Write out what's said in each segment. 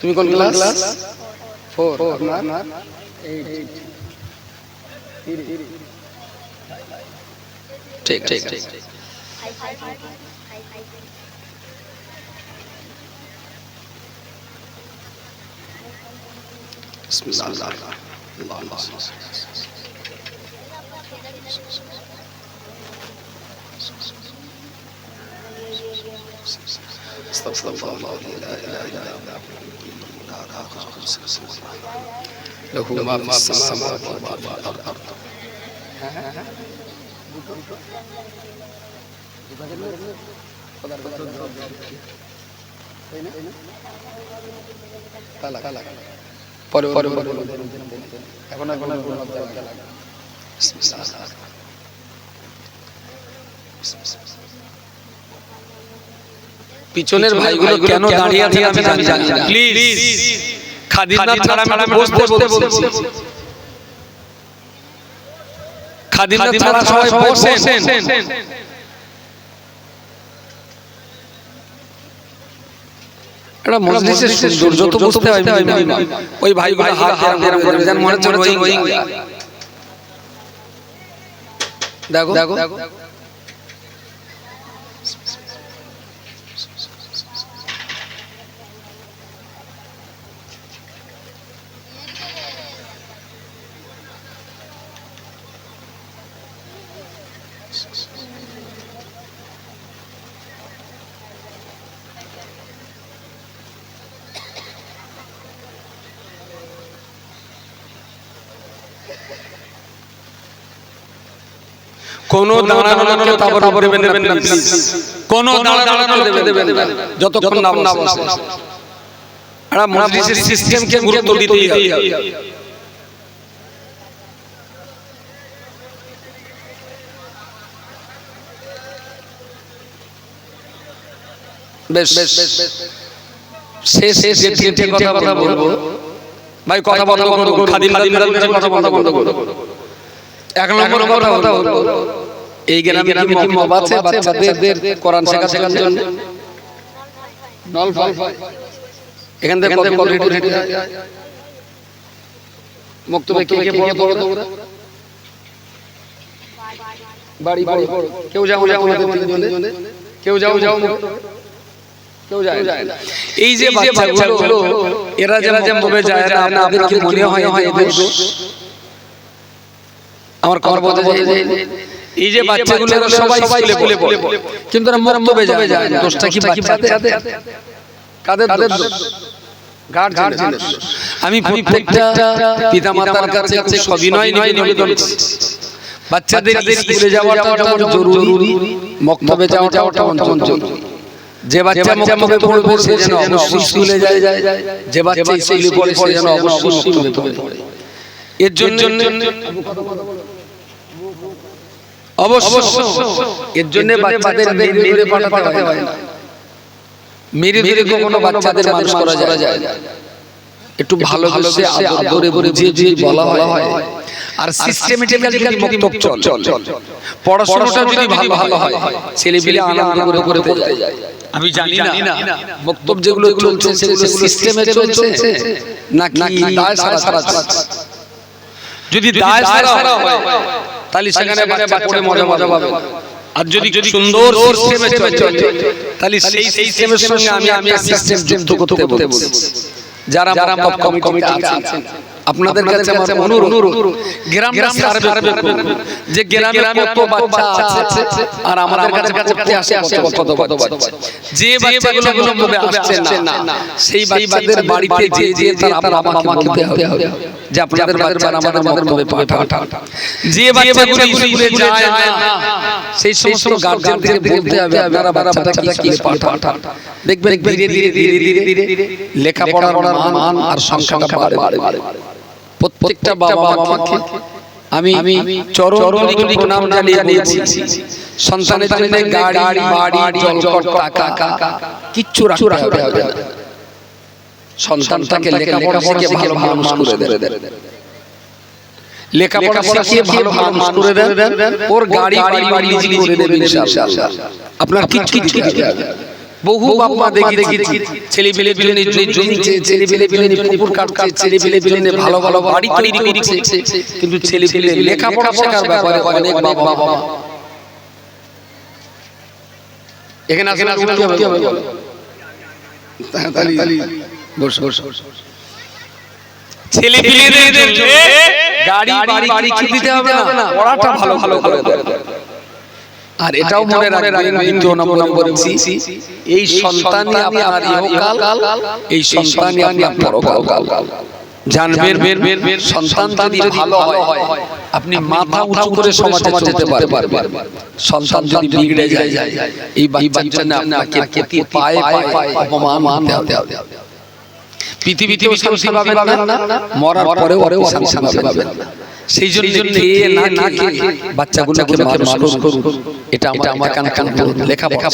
তুমি কোন class four আপনার ঠিক ঠিক ঠিক بسم الله الرحمن الرحيم اللهم صل استغفر الله لا اله الا هو له ما في السماوات وما في الارض পরে পরে এখন এখন পিছনের ভাইগুলো কেন দাঁড়িয়ে আছে আমি জানি জানি না। প্লিজ। খাদিমনাথ ছাড়া ম্যাডাম বসতে বলছি। খাদিমনাথ ছাড়া সবাই বসেন। এটা মজলিসের সৌন্দর্য তো বুঝতে হয় ওই ভাই ভাই হাত হাত এরকম করে যেন মনে হচ্ছে রোহিঙ্গা। দেখো। দেখো। কোন দাঁড়ানো লোককে তাবর তাবর দেবেন দেবেন প্লিজ কোন দাঁড়ানো লোককে দেবেন দেবেন যতক্ষণ না না বসে আমরা মজলিসের সিস্টেমকে গুরুত্ব দিতেই হবে। বেশ বেশ শেষ শেষ যে তিনটে কথা কথা বলব। ভাই কথা বন্ধ করুন খাদিম খাদিম কথা বন্ধ বন্ধ করুন। এক নম্বর কথা কথা বলব। এই গ্রামে কি মব আছে বাচ্চাদের কোরআন শেখা শেখার জন্য? নল ফল এখান থেকে কত কত হেঁটে যায় কে কে পড়ো পড়ো তোমরা? বাড়ি বাড়ি কেউ যাও যাও কেউ যাও যাও এই যে বাচ্চাগুলো এরা যারা যে মবে যায় না আপনাদের কি মনে হয় হয় এদের দোষ আমার কথা বলতে যে এই যে বাচ্চাগুলো এরা সবাই স্কুলে পড়ে। কিন্তু এরা মক্তবে যায় না। দোষটা কি বাচ্চাদের? কাদের কাদের দোষ? আমি প্রত্যেকটা পিতা মাতার কাছে সবিনয় নিবেদন বাচ্চাদের স্কুলে যাওয়াটা যেমন জরুরি মক্তবে যাওয়াটাও তেমন জরুরি। যে বাচ্চা মুখে পড়বে সে যেন অবশ্যই স্কুলে যায়। যে বাচ্চা স্কুলে পড়ে সে যেন অবশ্যই স্কুলে পড়ে এর জন্য অবশ্য এর জন্য বাচ্চাদের মেরে পাঠাতে হয়। না মেরে মেরে কখনো বাচ্চাদের মানুষ করা যায় না। একটু ভালো ভালোবেসে আদরে বুঝিয়ে বুঝিয়ে বলা হয়। আর সিস্টেমেটিক্যালি যদি মক্তব চল। চল। পড়াশোনাটা যদি ভালো ভালো হয় ছেলে পেলে আনন্দ করে করে পড়তে যায়। আমি জানি না। মক্তব যেগুলো চলছে সেগুলো সিস্টেমে চলছে। নাকি দায় সারা সারা চলছে যদি দায় সারা হয় তাহলে সেখানে বাচ্চা পড়ে মজা মজা পাবে। আর যদি যদি সুন্দর সিস্টেমে চলে তাহলে সেই সিস্টেমের সঙ্গে আমি আমি সিস্টেম যুক্ত করতে বলছি। যারা কম কমিটি আছেন আপনাদের কাছে আমার অনুরোধ গ্রাম সার্ভে যে গ্রামে কত বাচ্চা আছে আর আমাদের কাছে পড়তে আসে আসে কত কত বাচ্চা। যে বাচ্চাগুলো মবে আসছে না সেই বাচ্চাদের বাড়িতে যে যে তার আমাকে বলতে হবে। যে আপনাদের বাচ্চারা আমাদের পাঠান যে বাচ্চাগুলো স্কুলে যায় না সেই সমস্ত গার্জিয়ানদের বলতে হবে আপনারা বাচ্চাটাকে স্কুলে পাঠান। দেখবেন ধীরে ধীরে ধীরে ধীরে ধীরে লেখাপড়ার মান আর সংখ্যাটা বাড়ে বাড়ে প্রত্যেকটা বাবা মাকে আমি আমি চরণিক প্রণাম জানিয়ে নিয়েছি সন্তানের জন্য গাড়ি বাড়ি জলকট টাকা কিচ্ছু রাখতে হবে না। সন্তানটাকে লেখাপড়া শিখে ভালো মানুষ করে দেন। লেখাপড়া শিখিয়ে ভালো মানুষ করে দেন। ওর গাড়ি বাড়ি বাড়ি নিজে করে দেবেন ইনশাআল্লাহ আপনার কিচ্ছু কিচ্ছু বহু মা দেখি দেখি ছেলে পেলে পেলে জমি জমিছে ছেলে পেলে পেলে পুকুর কাটছে ছেলে পেলে পেলে ভালো ভালো বাড়ি তৈরি করছে। কিন্তু ছেলে পেলে লেখাপড়া শেখার ব্যাপারে অনেক বাবা মা এখানে আসলে কি হবে। বস বস। ছেলে পেলেদের জন্য গাড়ি বাড়ি বাড়ি কি দিতে হবে না। পড়াটা ভালো ভালো করে আর এটাও মনে রাখবেন দ্বিতীয় নম্বর নম্বর বলছি এই সন্তানই আপনার ইহকাল এই সন্তানই আপনার পরকাল। জানবেন সন্তান যদি ভালো হয় আপনি মাথা উঁচু করে সমাজে যেতে পারবেন। সন্তান যদি বিগড়ে যায় এই বাচ্চার জন্য আপনাকে পায়ে পায়ে অপমান হতে হবে। পৃথিবীতেও শান্তি পাবেন না? মরার পরেও পরেও শান্তি পাবেন না সেই জন্য খেয়ে না না খেয়ে বাচ্চাগুলোকে মানুষ করুন এটা আমার আমার কান কান লেখা লেখা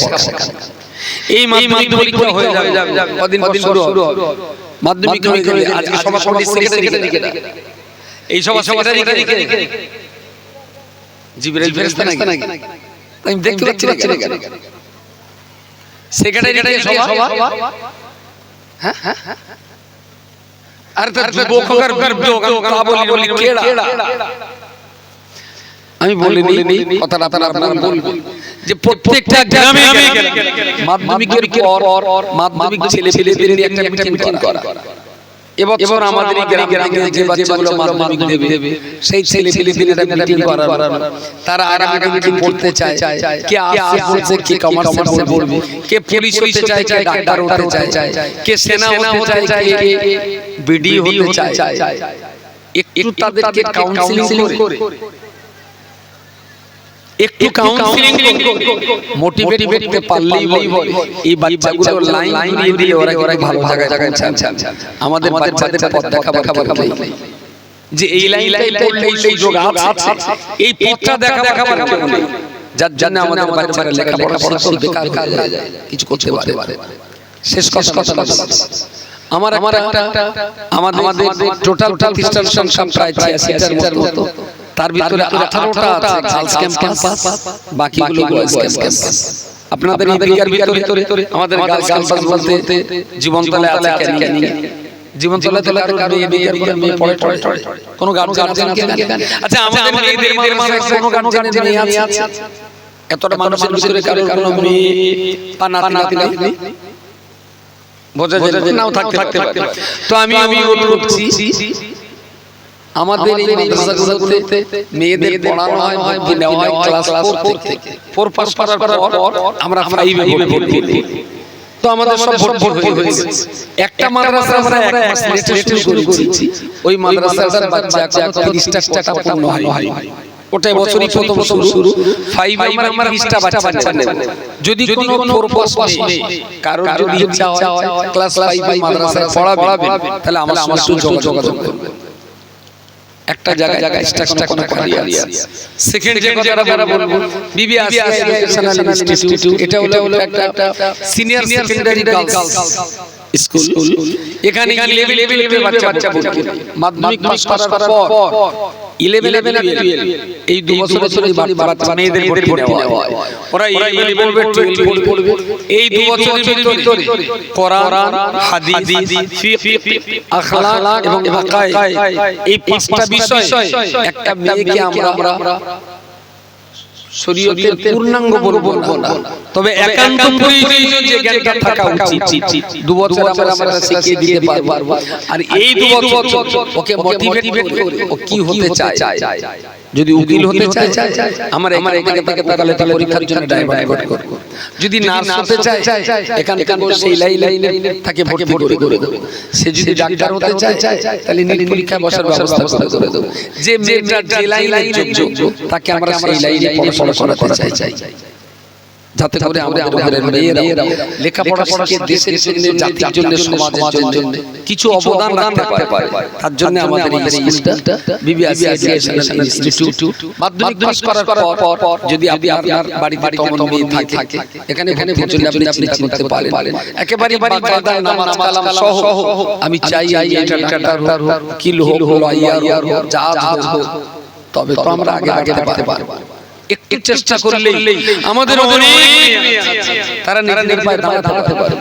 এই মাধ্যমিক পরীক্ষা হয়ে যাবে কদিন কদিন শুরু হবে। মাধ্যমিক হয়ে গেলে আজকে সভা সমিতির সেক্রেটারি কে এই সভা সেক্রেটারি কে জিবরাইল ফেরেশতা নাকি? আমি দেখতে পাচ্ছি না সেক্রেটারি সভা? আমি তা বলি বলি কেডা। আমি বলিনি কথাটা তারা আপনারা বলবেন যে প্রত্যেকটা গ্রামে মাধ্যমিকের পর মাধ্যমিক ছেলে ছেলেদের নিয়ে একটা মিটিং করা। এবার আমাদের গ্রামে যে বাচ্চাগুলো মাধ্যমিক দেবে সেই ছেলে একটা মিটিং করা তারা আগামী কি পড়তে চায়। কে আর্টস পড়ছে কে কমার্স পড়বে কে পুলিশ হতে চায় কে ডাক্তার হতে চায় কে সেনা হতে চায় কে বিডি হতে চায়। একটু তাদেরকে কাউন্সিলিং করে। একটু কাউন্সিলিং মোটিভেট করতে পারলেই বলে এই বাচ্চাগুলো লাইন দিয়ে দিয়ে ওরা ওরা ভালো জায়গায় জায়গায় আমাদের বাচ্চাদের পথ দেখা দেখা নেই। যে এই লাইনটাই পড়লে এই সুযোগ আছে। এই পথটা দেখা যার জন্য আমাদের বাচ্চারা লেখাপড়া পড়াশোনা বেকার হয়ে যায়। কিছু করতে পারে। শেষ কথা কথা আমার আমার একটা আমাদের টোটাল খ্রিস্টান সংখ্যা প্রায় ছিয়াশিটার মতো। তার ভিতরে আঠারোটা আছে গার্লস ক্যাম্পাস বাকিগুলো বয়েজ ক্যাম্পাস। আপনাদের এই বিকার ভিতরে আমাদের গার্লস ক্যাম্পাস বলতে জীবনতলা আছে ক্যানিং জীবনতলা তলা কারও মেয়ে বিকার মেয়ে পড়ে পড়ে কোনো গার্জেন আছে আচ্ছা আমাদের মেয়েদের মাঝে কোনো গার্জেন মেয়ে আছে? এতটা মানুষের ভিতরে কারও কোনো মেয়ে পানা নাতি নেই বোঝা যায় নাও থাকতে থাকতে তো আমি আমি অনুরোধ করছি আমাদের এই মাদ্রাসাগুলোতে মেয়েদের পড়ানো হয় ভর্তি নেওয়া হয় ক্লাস 4 থেকে 4 পাস করার পর আমরা 5 এ ভর্তি দিই তো আমাদের সব ভর্তি হয়ে গেছে। একটা মাদ্রাসা আমরা এক মাস লেটে শুরু করেছি। ওই বাচ্চা এখন 30 টাকা পূর্ণ হয়। ওটাই বছরই প্রথম শুরু। ফাইভ আমরা আমরা বিশটা বাচ্চা নেব। যদি কোনো ফোর পাস পাস নেই কারোর যদি ইচ্ছা হয় ক্লাস ফাইভ মাদ্রাসায় পড়াবেন। তাহলে আমার যোগাযোগ করবেন একটা জায়গায় জায়গায় স্ট্রাকচার কোনো আছে। সেকেন্ড যে কথাটা বলব বিবি আসিয়া এডুকেশনাল ইনস্টিটিউট এটা হলো হলো একটা একটা সিনিয়র সেকেন্ডারি গার্লস স্কুল এখানে লেভেল লেভেল বাচ্চা বাচ্চা মাধ্যমিক পাস করার পর। 11 লেভেল আর 12 এই দু বছর বছর বাচ্চা মেয়েদের ভর্তি নেওয়া হয়। ওরা 11 পড়বে 12 পড়বে। এই দু বছরের ভিতরে কোরআন হাদিস ফিকহ আখলাক এবং আকায়েদ। এই পাঁচটা বিষয় একটা মেয়েকে আমরা শরীয়তের পূর্ণাঙ্গ বলব না তবে একান্ত প্রয়োজনীয় যে জ্ঞানটা থাকা উচিত। দু বছর আমরা আমরা শিখিয়ে দিতে পারব। আর এই দু বছর ওকে মোটিভেট করে ও কি হতে চায়। যদি উকিল হতে চায় আমার আমার এখানে থেকে তাহলে তাহলে পরীক্ষার জন্য ডাইভার্ট করব। যদি নার্স হতে চায় এখান এখান সেই লাই লাইনে থাকে ভর্তি করে করে দেবো। সে যদি ডাক্তার হতে চায় তাহলে নীট পরীক্ষায় বসার ব্যবস্থা করে দেবে। দেবো। যে মেয়েটা যে লাই যোগ্য তাকে আমরা সেই লাইনে পড়াশোনা করাতে চাই। চাই। যাতে করে আমরা আমাদের মেয়েরা লেখাপড়া শিখে দেশের জন্য জাতির জন্য সমাজের জন্য কিছু অবদান রাখতে পারে। তার জন্য আমাদের এই স্কুলটা বিবিএস এডুকেশনাল ইনস্টিটিউট মাধ্যমিক পাস করার পর যদি আপনি আপনার মেয়ে থাকে এখানে এখানে আপনি পারেন। একেবারে বাড়ি নামাজ কালাম সহ। আমি চাই এটা হোক কিল হোক লয়ার হোক যা হোক তবে তো আমরা আগে আগে পারতে পারব। একটু চেষ্টা করলেই আমাদের অনেক তারা নিজেদের পায়ে দাঁড়াতে পারে।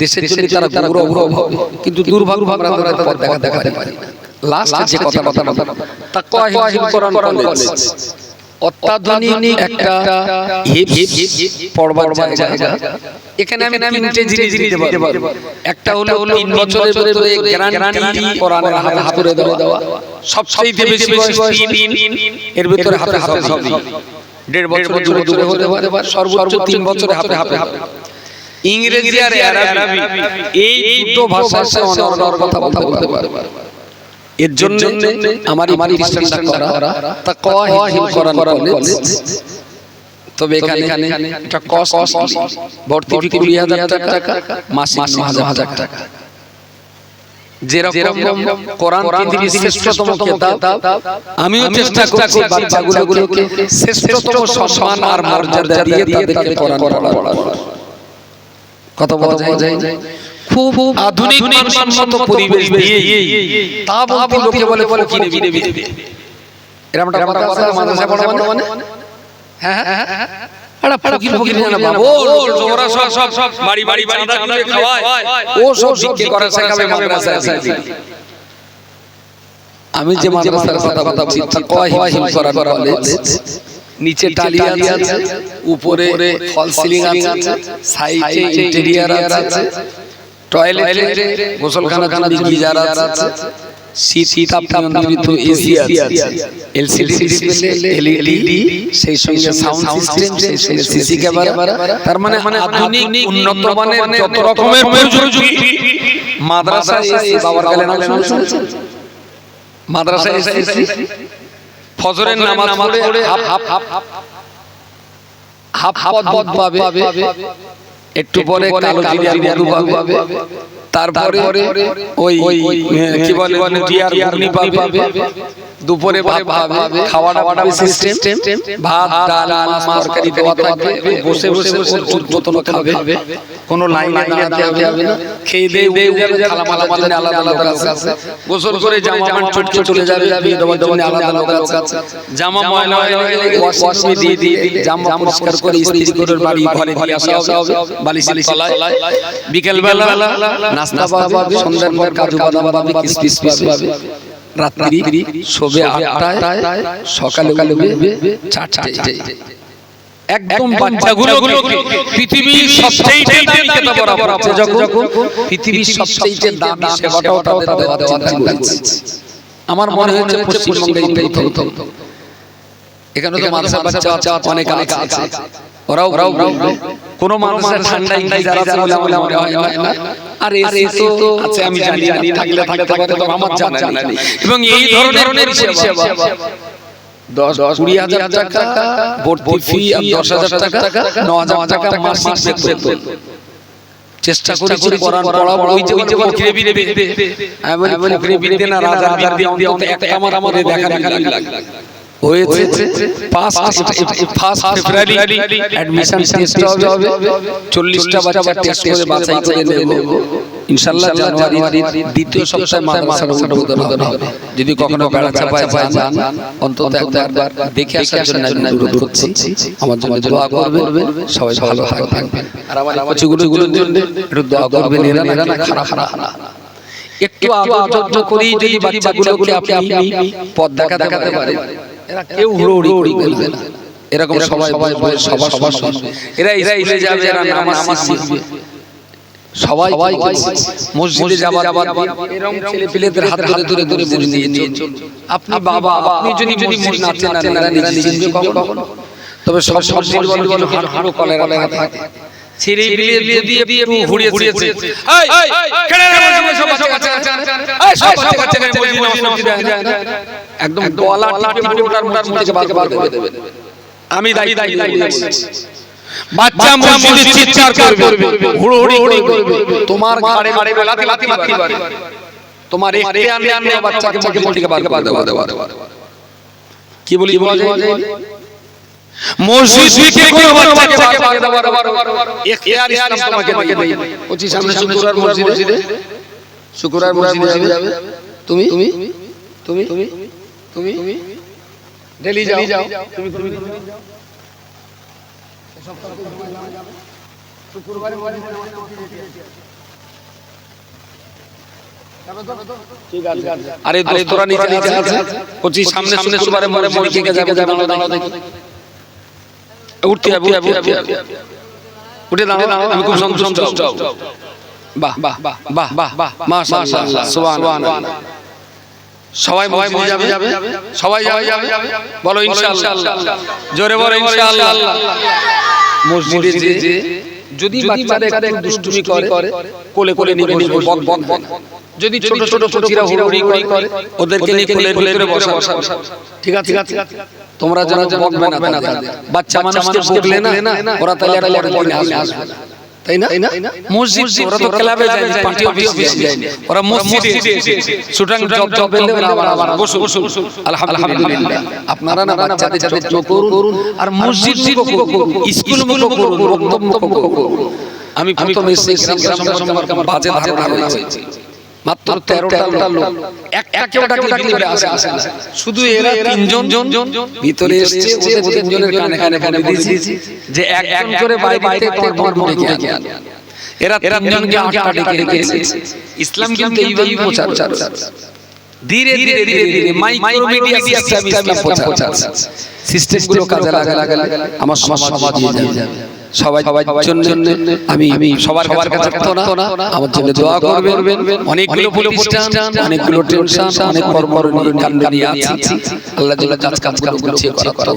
দেশের জন্য তারা গৌরব কিন্তু দুর্ভাগ্য আমরা পথ দেখা দেখাতে পারি লাস্ট যে কথা কথা হিফজ কলেজ অত্যাধুনিক একটা পড়বার জায়গা এখানে আমি তিনটে জিনিস দিতে পারব একটা হলো তিন বছরের ভিতরে গ্যারান্টি কোরআনের হাতে হাতুড়ে দেওয়া দেওয়া সবচেয়ে বেশি বয়স তিন এর ভিতরে হাতে হাতে হবে দেড় বছর জুড়ে হতে পারে সর্বোচ্চ তিন বছরে হাতে হাতে হাতে ইংরেজি আর আরবি এই দুটো ভাষার সাথে অনর্গল কথা বলতে পারবে এর জন্য আমার আমার খ্রিস্টানরা করা তা কহিম করান কলেজ তবে এখানে এটা কস্ট ভর্তি ফি কুড়ি হাজার টাকা মাসিক ন হাজার হাজার টাকা। যেরকম কোরআন পৃথিবীর শ্রেষ্ঠতম কিতাব আমিও চেষ্টা করছি বাচ্চাগুলোকে শ্রেষ্ঠতম সম্মান আর মর্যাদা দিয়ে তাদেরকে কোরআন পড়ানোর কথা বলা যায় খুব আধুনিক মানসম্মত পরিবেশ দিয়ে তা বলতে লোকে বলে বলে কিনে এরকম একটা কথা আছে মাদ্রাসা পড়ানো মানে? হ্যাঁ হ্যাঁ হ্যাঁ আরে ফকির ফকির না বাবু ওরা সব সব সব বাড়ি বাড়ি বাড়ি চাঁদা দিয়ে খাওয়ায়। ও সব করে আমি যে মাদ্রাসার কথা কথা বলছি তাকওয়া হিফজ করা কলেজ নিচে টালি আছে উপরে ফল সিলিং আছে সাইডে ইন্টেরিয়র আছে। টয়লেটে গোসলখানা খানা গিজার আছে শীত এসি আছে এলসিডি ডিসপ্লে এলইডি সেই সঙ্গে সাউন্ড সিস্টেম সেই সঙ্গে সিসি ক্যামেরা তার মানে আধুনিক উন্নত মানের যত রকমের প্রযুক্তি মাদ্রাসা এসি বাবার কালে নাম শুনেছেন মাদ্রাসা এসি ফজরের নামাজ পড়ে হাফ হাফ হাফ একটু পরে কালো জিরিয়ার মধু পাবে। তারপরে ওই কি বলে পাবে। দুপুরে খাওয়া দাওয়া সিস্টেম ভাত ডাল মাছ তরকারি দেওয়া থাকবে বসে বসে বসে যতন খাবে। কোনো লাইনে দাঁড়াতে হবে না। খেয়ে দিয়ে যাবে আলাদা আলাদা লোক আছে। গোসল করে জামা প্যান্ট চলে যাবে বিয়ে দেওয়ার জন্য আলাদা লোক আছে। জামা ময়লা হয়ে গেলে ওয়াশ দিয়ে দিয়ে জামা পরিষ্কার করে ইস্ত্রি করে বাড়ি ঘরে দিয়ে আসা হবে। বালিশের তলায় বিকেল বেলা নাস্তা পাবে সন্ধ্যার পর কাজু বাদাম পাবে কিসমিস পাবে রাত্রি শোবে আটটায় সকালে উঠবে চারটায় একদম বাচ্চাগুলো পৃথিবীর সবচেয়ে দামি খেতে বরাবর আছে যখন পৃথিবীর সবচেয়ে দামি সেবাটাও তাদের চিন্তা আমার মনে হচ্ছে পশ্চিমবঙ্গে এখানে তো মাদ্রাসা বাচ্চা অনেক অনেক আছে। ওরাও ওরাও কোন মানুষের ঠান্ডায় যারা যারা বলে মনে হয় না? আর এসি। তো আছে আমি জানি জানি থাকলে থাকতে পারে তো আমার জানা নেই। এবং এই ধরনের পরিষেবা দশ কুড়ি হাজার টাকা ভর্তি ফি আর দশ হাজার টাকা ন হাজার টাকা মাসিক বেতন। চেষ্টা করেছি কোরআন পড়া ওই যে ওই যে ফকিরে বিদে বিদে আমি বলি ফকিরে বিদে না রাজা বিদে অন্তত একটা আমার আমাদের দেখা দেখা লাগে হয়েছে ফার্স্ট ফেব্রুয়ারি অ্যাডমিশন টেস্ট হবে চল্লিশটা বাচ্চা টেস্ট করে বাছাই করে নেব। ইনশাআল্লাহ জানুয়ারির দ্বিতীয় সপ্তাহে মাদ্রাসার উদ্বোধন হবে। যদি কখনো বেড়া চাপায় যান অন্তত একবার দেখে আসার জন্য আমি অনুরোধ করছি। আমার জন্য দোয়া করবেন সবাই ভালো থাকবেন। আর আমার কচিগুলো গুলোর জন্য একটু দোয়া করবেন এরা না এরা না খারাপ। খারাপ। একটু আদর করেই যদি বাচ্চাগুলোকে আপনি আপনি পথ দেখা দেখাতে পারেন এরা কেউ হুড়োহুড়ি করবে না। এরকম সবাই সবাই সবার সবার এরা স্কুলে যাবে এরা নামাজ শিখবে। সবাই মসজিদে যাবার এরকম ছেলে পেলেদের হাত ধরে ধরে ধরে বুঝ নিয়ে আপনি বাবা আপনি যদি যদি মুড়ি নাচেন না এরা নিজে নিজে কখনো তবে সব সব বল বল হাড় হাড় কলেরা থাকে। ছেড়ে বিলিয়ে দিয়ে দিয়ে একটু ঘুরিয়েছে এই কেন রে সব বাচ্চা কাচ্চা এই সব বাচ্চা কাচ্চা মসজিদে মসজিদে একদম গলা টিপে ওটার মোটার মুখে বার বার করে দেবে আমি দায়ী দায়ী দায়ী বাচ্চা মসজিদে চিৎকার করবে হুড়োহুড়ি করবে তোমার ঘাড়ে ঘাড়ে লাথি লাথি লাথি মারবে তোমার একটি আনলে আনলে বাচ্চাকে মসজিদ থেকে বার করে দেওয়া দেওয়া কি বলি বলা যায় মসজিদ থেকে কোনো বাচ্চাকে বার করে। এখতিয়ার ইসলাম তোমাকে দেয় বলছি সামনে শুক্রবার মসজিদে। শুক্রবার মসজিদে যাবে। তুমি? তুমি? তুমি? তুমি? তুমি? ডেলি যাও। তুমি তুমি ঠিক আছে। আরে দোস্তরা নিচে নিচে আছে। বলছি সামনে সামনে সুবারে মরে মরে কে যাবে। যাবে। দাঁড়াও দেখি। উঠতে হবে উঠে দাঁড়াও আমি খুব সন্তুষ্ট বাহ বাহ বাহ বাহ বাহ বাহ মাশাআল্লাহ সুবহানাল্লাহ সবাই সবাই যাবে যাবে সবাই যাবে যাবে বলো ইনশাআল্লাহ জোরে বলো ইনশাআল্লাহ মসজিদে যে যদি বাচ্চারা একটু দুষ্টুমি করে কোলে কোলে নিবে নিবে বক বক বক যদি ছোট ছোট ছোট হুড়ি করে ওদেরকে নিয়ে বসা ঠিক আছে ঠিক আছে তোমরা যেন বকবে না তাদের। বাচ্চা মানুষকে বকলে না ওরা তাহলে আর আসবে। তাই না? মসজিদ ওরা তো ক্লাবে যায় না পার্টি অফিসে যায় না ওরা মসজিদে সুতরাং জব জব পেলে ওরা আবার আবার বসো বসো আলহামদুলিল্লাহ। আপনারা না বাচ্চাদের যত্ন করুন আর মসজিদ স্কুল মুখো করুন বক্তব্য করুন। আমি প্রথমে এসে গ্রাম সম্পর্কে আমার বাজে ধারণা হয়েছে মাত্র তেরোটা লোক। একটা কেউ ডাকলে ভিতরে আসে আসে শুধু এরা তিনজন জন ভিতরে এসছে ওদের তিনজনের কানে কানে কানে দিয়েছি যে একজন করে বাইরে তোমার তোমার মনে ডেকে আন। এরা এরা তিনজনকে আটটা ডেকে রেখেছে ইসলাম কিন্তু এইভাবেই প্রচার প্রচার। ধীরে ধীরে ধীরে ধীরে মাইক্রো মিডিয়া সিস্টেম ইসলাম প্রচার। সিস্টেমগুলো কাজে লাগা লাগা আমার সমাজ যাবে। সবাই সবার জন্য আমি আমি সবার সবার কাছে প্রার্থনা আমার জন্য দোয়া করবেন। অনেকগুলো প্রতিষ্ঠান অনেকগুলো টেনশন অনেক কর্ম কাণ্ড আছি। আল্লাহ কাজ কাজ গুছিয়ে করা করা